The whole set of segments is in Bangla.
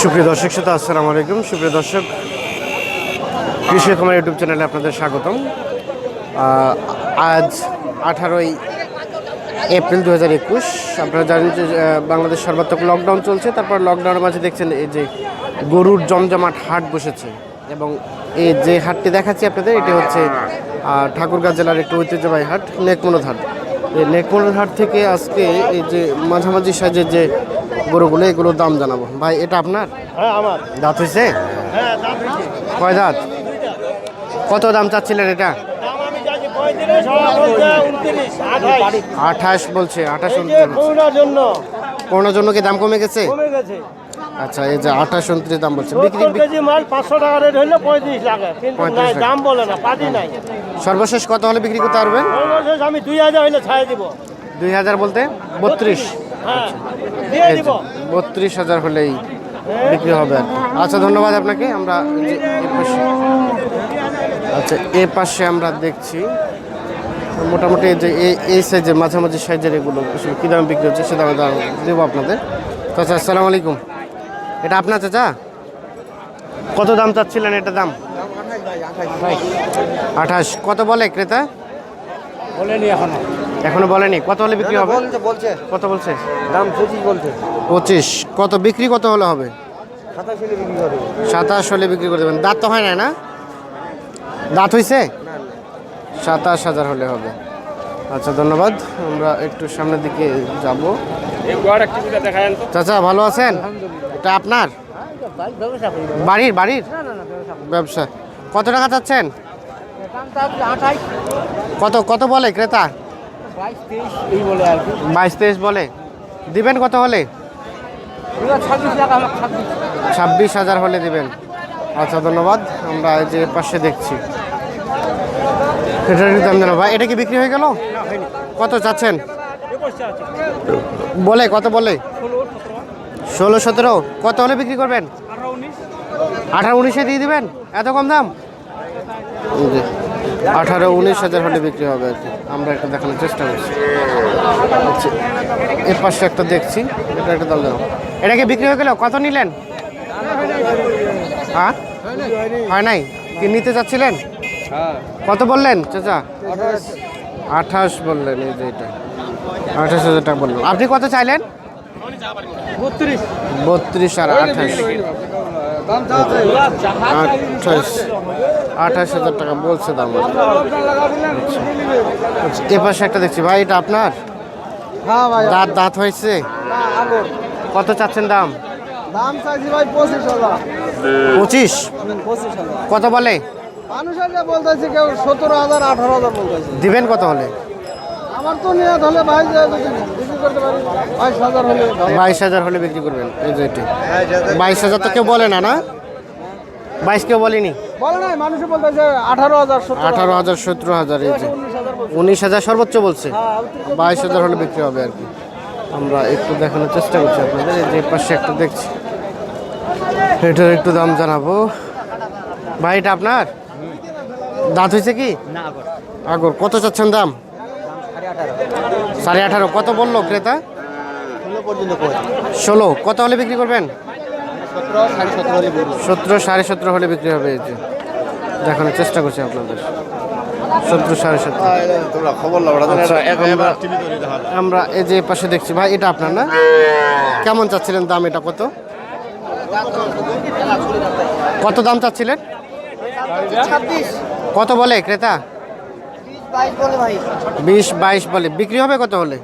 সুপ্রিয় দর্শক শ্রোতা, আসসালামু আলাইকুম। সুপ্রিয় দর্শক, কৃষি কুমার ইউটিউব চ্যানেলে আপনাদের স্বাগতম। আজ আঠারোই এপ্রিল দু হাজার একুশ। আপনারা জানেন যে বাংলাদেশ সর্বাত্মক লকডাউন চলছে। তারপর লকডাউনের মাঝে দেখছেন এই যে গরুর জমজমাট হাট বসেছে। এবং এই যে হাটটি দেখাচ্ছি আপনাদের, এটি হচ্ছে ঠাকুরগাঁ জেলার একটি ঐতিহ্যবাহী হাট নেকমনোদ হাট এই নেকমনোদ হাট থেকে আজকে এই যে মাঝামাঝি সাইজের যে গরুগুলো এগুলোর দাম জানাব। ভাই এটা আপনার? হ্যাঁ আমার। দাঁত হয়েছে? হ্যাঁ কয় দাঁত? কত দাম চাচ্ছিলেন এটা? আঠাশ। বলছে আঠাশ করোনার জন্য। কি দাম কমে গেছে। আচ্ছা এই যে আঠাশ উনত্রিশ দাম বলছে বিক্রি কেজি মাল পাঁচশো টাকা রেট হইলে পঁয়ত্রিশ লাগে কিন্তু নাই দাম বলে না পাতি নাই। সর্বশেষ কত হলে বিক্রি করতে পারবেন? সর্বশেষ আমি দুই হাজার হইলে ছাড়ে দিব। দুই হাজার বলতে? বত্রিশ। হ্যাঁ দিব। বত্রিশ হাজার হলেই বিক্রি হবে আর আচ্ছা ধন্যবাদ আপনাকে। আমরা আচ্ছা এ পাশে আমরা দেখছি মোটামুটি যে এই- এই সাইজের মাঝামাঝি সাইজের এগুলো কিছু কী দামে বিক্রি হচ্ছে সে দামে দাম দেবো আপনাদের। আচ্ছা আসসালামু আলাইকুম। এটা আপনার চাচা? কত দাম চাচ্ছিলেন এটা দাম? আঠাশ। কত বলে ক্রেতা? বলেনি এখনও। এখনও বলেনি। কত হলে বিক্রি হবে? বলছে কত বলছে? দাম পঁচিশ বলছে। পঁচিশ। কত বিক্রি কত হলে হবে? সাতাশ হলে বিক্রি করে সাতাশ হলে বিক্রি করে দেবেন। দাঁত তো হয় না না? দাঁত হয়েছে সাতাশ হাজার হলে হবে। আচ্ছা ধন্যবাদ। আমরা একটু সামনের দিকে যাব। চাচা, ভালো আছেন? এটা আপনার? বাড়ির বাড়ির? ব্যবসা। কত টাকা চাচ্ছেন? কত কত বলে ক্রেতা? বাইশ, তেইশ বলে। দিবেন কত হলে? ছাব্বিশ হাজার হলে দিবেন। আচ্ছা ধন্যবাদ। আমরা যে পাশে দেখছি। এটার দাম জানো ভাই, এটা কি বিক্রি হয়ে গেল? কত চাচ্ছেন? বলে, কত বলে? ষোলো, সতেরো। কত হলে বিক্রি করবেন? আঠারো, উনিশে দিয়ে দিবেন? এত কম দাম? আঠারো, উনিশ হাজার হলে বিক্রি হবে আর কি। আমরা একটা দেখানোর চেষ্টা করছি। এর পাশে একটা দেখছি। এটা একটা দাম জানো এটা কি বিক্রি হয়ে গেল? কত নিলেন? হ্যাঁ? হয় নাই? কি নিতে চাচ্ছিলেন? কত বললেন চাচা? আঠাশ বললেন এই যে এটা। আঠাশ হাজার টাকা বললেন আপনি কত চাইলেন? বত্রিশ। আর আঠাশ। আঠাশ। আঠাশ হাজার টাকা বলছে দাম। আচ্ছা এ পাশে একটা দেখছি। ভাই এটা আপনার? হ্যাঁ দাঁত দাঁত হয়েছে? কত চাচ্ছেন দাম? দাম চাইছি ভাই পঁচিশ হাজার। পঁচিশ? পঁচিশ কত বলে? মানুষের বলতেছে কেউ সতেরো হাজার আঠারো হাজার বলতেছে। দিবেন কত হলে? আমার তো হলে ভাই বিক্রি করতে পারি বাইশ হাজার হলে বাইশ হাজার হলে বিক্রি করবেন এই যে এটি। বাইশ হাজার তো কেউ বলে না না? বাইশ কেউ বলেনি? বলে নাই মানুষে বলতেছে আঠারো হাজার আঠারো হাজার সতেরো হাজার এই যে। উনিশ হাজার বলছে। উনিশ হাজার সর্বোচ্চ বলছে? হ্যাঁ, বাইশ হাজার হলে বিক্রি হবে আর কি। আমরা একটু দেখানোর চেষ্টা করছি আপনাদের এই যে পাশে একটা দেখছি। এটার একটু দাম জানাব। ভাই এটা আপনার? দাঁত হয়েছে কি? আগর। কত চাচ্ছেন দাম? সাড়ে আঠারো। কত বলল ক্রেতা? ষোলো কত হলে বিক্রি করবেন? সতেরো সাড়ে সতেরো হলে বিক্রি হবে এই যে। দেখানোর চেষ্টা করছি আপনাদের। সতেরো সাড়ে সতেরো। আচ্ছা, আমরা- আমরা এই যে পাশে দেখছি। ভাই এটা আপনার না? কেমন চাচ্ছিলেন দাম? এটা কত? কত দাম চাচ্ছিলেন? কত বলে ক্রেতা? বিশ বাইশ বলে। বিক্রি হবে কত হলে?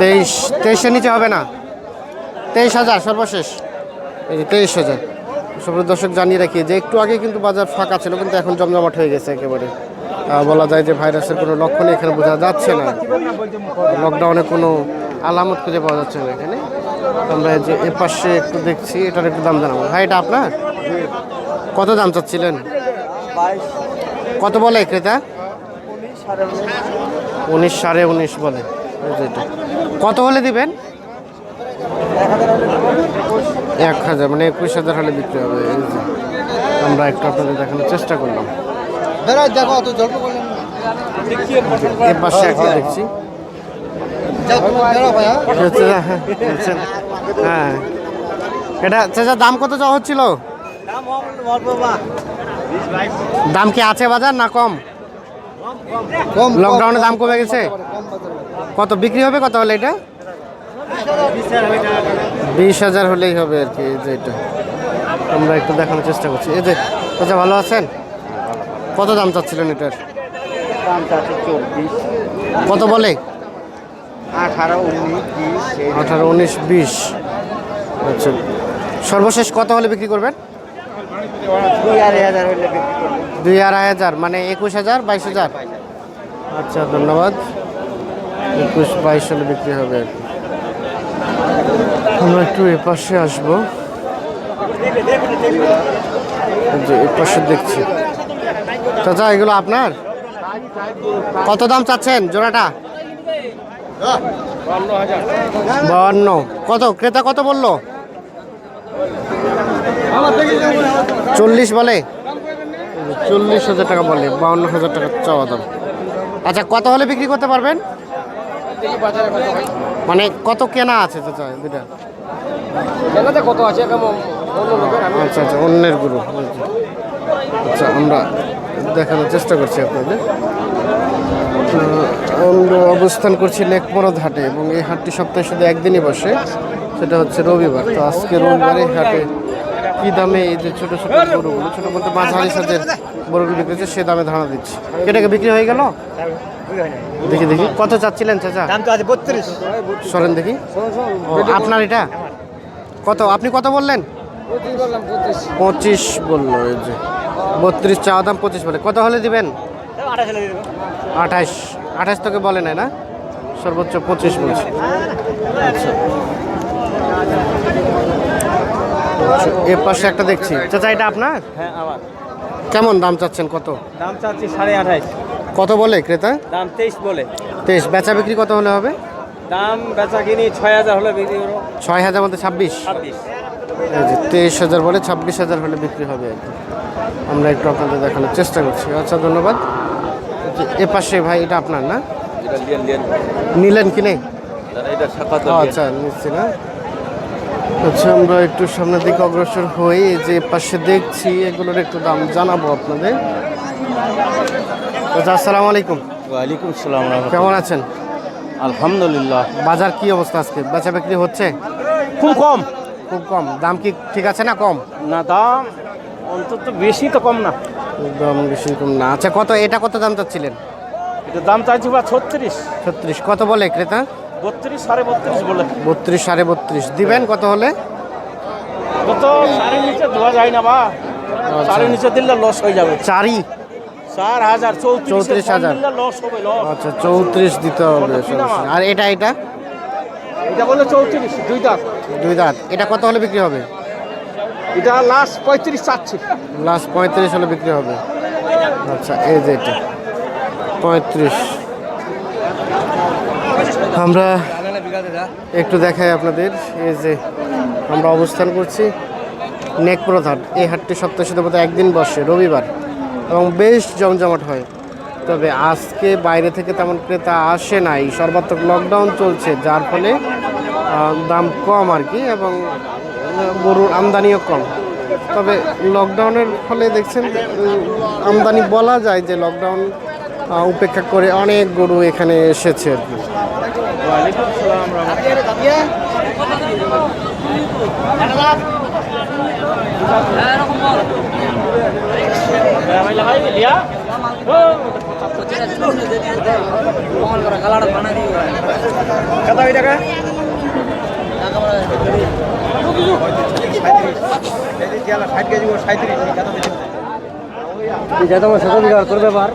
তেইশ তেইশের নিচে হবে না? তেইশ হাজার সর্বশেষ। এই যে তেইশ হাজার। সব দর্শক জানিয়ে রাখি যে একটু আগে কিন্তু বাজার ফাঁকা ছিল কিন্তু এখন জমজমাট হয়ে গেছে একেবারে। বলা যায় যে ভাইরাসের কোনো লক্ষণ এখানে বোঝা যাচ্ছে না। লকডাউনে কোনো আলামত খুঁজে পাওয়া যাচ্ছে না এখানে। আমরা যে এ পাশে একটু দেখছি এটার একটু দাম জানাব। ভাই এটা আপনার? কত দাম চাচ্ছিলেন? কত বলে ক্রেতা? উনিশ সাড়ে উনিশ। বলে। কত হলে দিবেন? এক হাজার মানে একুশ হাজার হলে বিক্রি হবে। আমরা একটু আপনাদের দেখানোর চেষ্টা করলাম। বেরোয় দেখো অত জল্প করলেন এ পাশে একটা দেখছি। হ্যাঁ, হ্যাঁ এটা চাচা দাম কত চাওয়া হচ্ছিল? দাম অল্প বা। দাম কি আছে বাজার না কম? কম লকডাউনে দাম কমে গেছে? কত বিক্রি হবে কত হলে এটা? বিশ হাজার হলেই হবে আর কি এই যে এটা। আমরা একটু দেখানোর চেষ্টা করছি। এই যে চাচা ভালো আছেন? কত দাম চাচ্ছিলেন এটার? কত বলে? আঠারো উনিশ বিশ। আচ্ছা। সর্বশেষ কত হলে বিক্রি করবেন? দুই আড়াই হাজার মানে একুশ হাজার, বাইশ হাজার? আচ্ছা ধন্যবাদ। একুশ, বাইশ হলে বিক্রি হবে। আমরা একটু এ পাশে আসব। যে এ পাশে দেখছি। চাচা, এগুলো আপনার? কত দাম চাচ্ছেন জোড়াটা? বাহান্ন। কত? ক্রেতা কত বলল? চল্লিশ বলে? চল্লিশ হাজার টাকা বলে বাউন্ন হাজার টাকা চাওয়া দাম। আচ্ছা কত হলে বিক্রি করতে পারবেন? মানে কত কেনা আছে চাচা দুটা কত আছে? আচ্ছা আচ্ছা অন্যের গুরু আচ্ছা আমরা দেখানোর চেষ্টা করছি আপনাদের। আমরা অবস্থান করছি নেকমরদ হাটে এবং এই হাটটি সপ্তাহে শুধু একদিনই বসে সেটা হচ্ছে রবিবার। তো আজকে রবিবারে হাটে কি দামে এই যে ছোট ছোট গরুগুলো ছোট বলতে মাঝারি সাজের গরুগুলো বিক্রি হচ্ছে সে দামে ধারণা দিচ্ছি। এটাকে বিক্রি হয়ে গেল? দেখি দেখি। কত চাচ্ছিলেন চাচা? সরেন দেখি। আপনার এটা? কত? আপনি কত বললেন? পঁচিশ বলল এই যে। বত্রিশ চাওয়া দাম পঁচিশ বলে। কত হলে দিবেন? আঠাশ। আঠাশ তোকে বলে নাই না? সর্বোচ্চ পঁচিশ বলছে। আচ্ছা। আচ্ছা, এ পাশে একটা দেখছি। চাচা এটা আপনার? হ্যাঁ আমার। কেমন দাম চাচ্ছেন কত? দাম চাচ্ছি সাড়ে আঠাশ কত বলে ক্রেতা? দাম তেইশ বলে। তেইশ। বেচা বিক্রি কত হলে হবে? দাম বেচা কিনি ছয় হাজার হলে বিক্রি করব। ছয় হাজার মধ্যে ছাব্বিশ? ছাব্বিশ। তেইশ হাজার বলে ছাব্বিশ হাজার হলে বিক্রি হবে। আর কি আমরা একটু আপনাদের দেখানোর চেষ্টা করছি। আচ্ছা ধন্যবাদ। এ পাশে ভাই এটা আপনার না? নিলেন কি নেই? দাদা এটা সাক্ষাৎ ও, আচ্ছা নিচ্ছি না। আচ্ছা আমরা একটু সামনের দিকে অগ্রসর হই। যে পাশে দেখছি এগুলোর একটু দাম জানাব আপনাদের। আচ্ছা আসসালামু আলাইকুম। ওয়ালাইকুম আসসালাম কেমন আছেন? আলহামদুলিল্লাহ। বাজার কি অবস্থা আজকে? বেচা বিক্রি হচ্ছে? খুব কম। খুব কম। দাম কি ঠিক আছে না কম? না দাম অন্তত বেশি তো কম না। দাম বেশি কম না। আচ্ছা কত এটা কত দাম চাচ্ছিলেন? এটা দাম চাইছি বা ছত্রিশ। ছত্রিশ। কত বলে ক্রেতা? বত্রিশ সাড়ে বত্রিশ বলে। বত্রিশ সাড়ে বত্রিশ। দিবেন কত হলে? কত? সাড়ে নিচে যায় না বা। সাড়ে নিচে দিলে লস হয়ে যাবে। চারি চার হাজার চৌত্রিশ হাজার। লস হবে লস আচ্ছা চৌত্রিশ দিতে হবে আর এটা এটা? এটা বলে চৌত্রিশ দুই দাঁত। দুই দাঁত। এটা কত হলে বিক্রি হবে? এটা লাস্ট পঁয়ত্রিশ চাচ্ছি। লাস্ট পঁয়ত্রিশ হলে বিক্রি হবে। আচ্ছা এই যে এটা। পঁয়ত্রিশ। আমরা একটু দেখাই আপনাদের, এই যে আমরা অবস্থান করছি নেকপ্রদ হাট এই হাটটি সপ্তাহে বোধহয় একদিন বসে, রবিবার, এবং বেশ জমজমাট হয়। তবে আজকে বাইরে থেকে তেমন ক্রেতা আসে নাই। সর্বাত্মক লকডাউন চলছে, যার ফলে দাম কম আর কি, এবং গরুর আমদানিও কম। তবে লকডাউনের ফলে দেখছেন আমদানি বলা যায় যে লকডাউন উপেক্ষা করে অনেক গরু এখানে এসেছে আর কি। সাঁত্রিশ তোর ব্যাপার।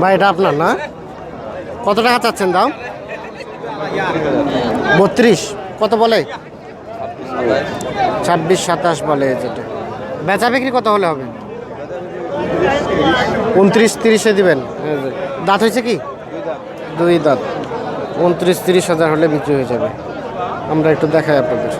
ভাই, এটা আপনার না? কত টাকা চাচ্ছেন দাম? বত্রিশ। কত বলে? ছাব্বিশ, সাতাশ বলে যেটা। বেচা বিক্রি কত হলে হবে? উনত্রিশ, তিরিশে দিবেন। দাঁত হয়েছে কি? দুই দাঁত। উনত্রিশ, তিরিশ হাজার হলে বিক্রি হয়ে যাবে। আমরা একটু দেখাই আপনাদের।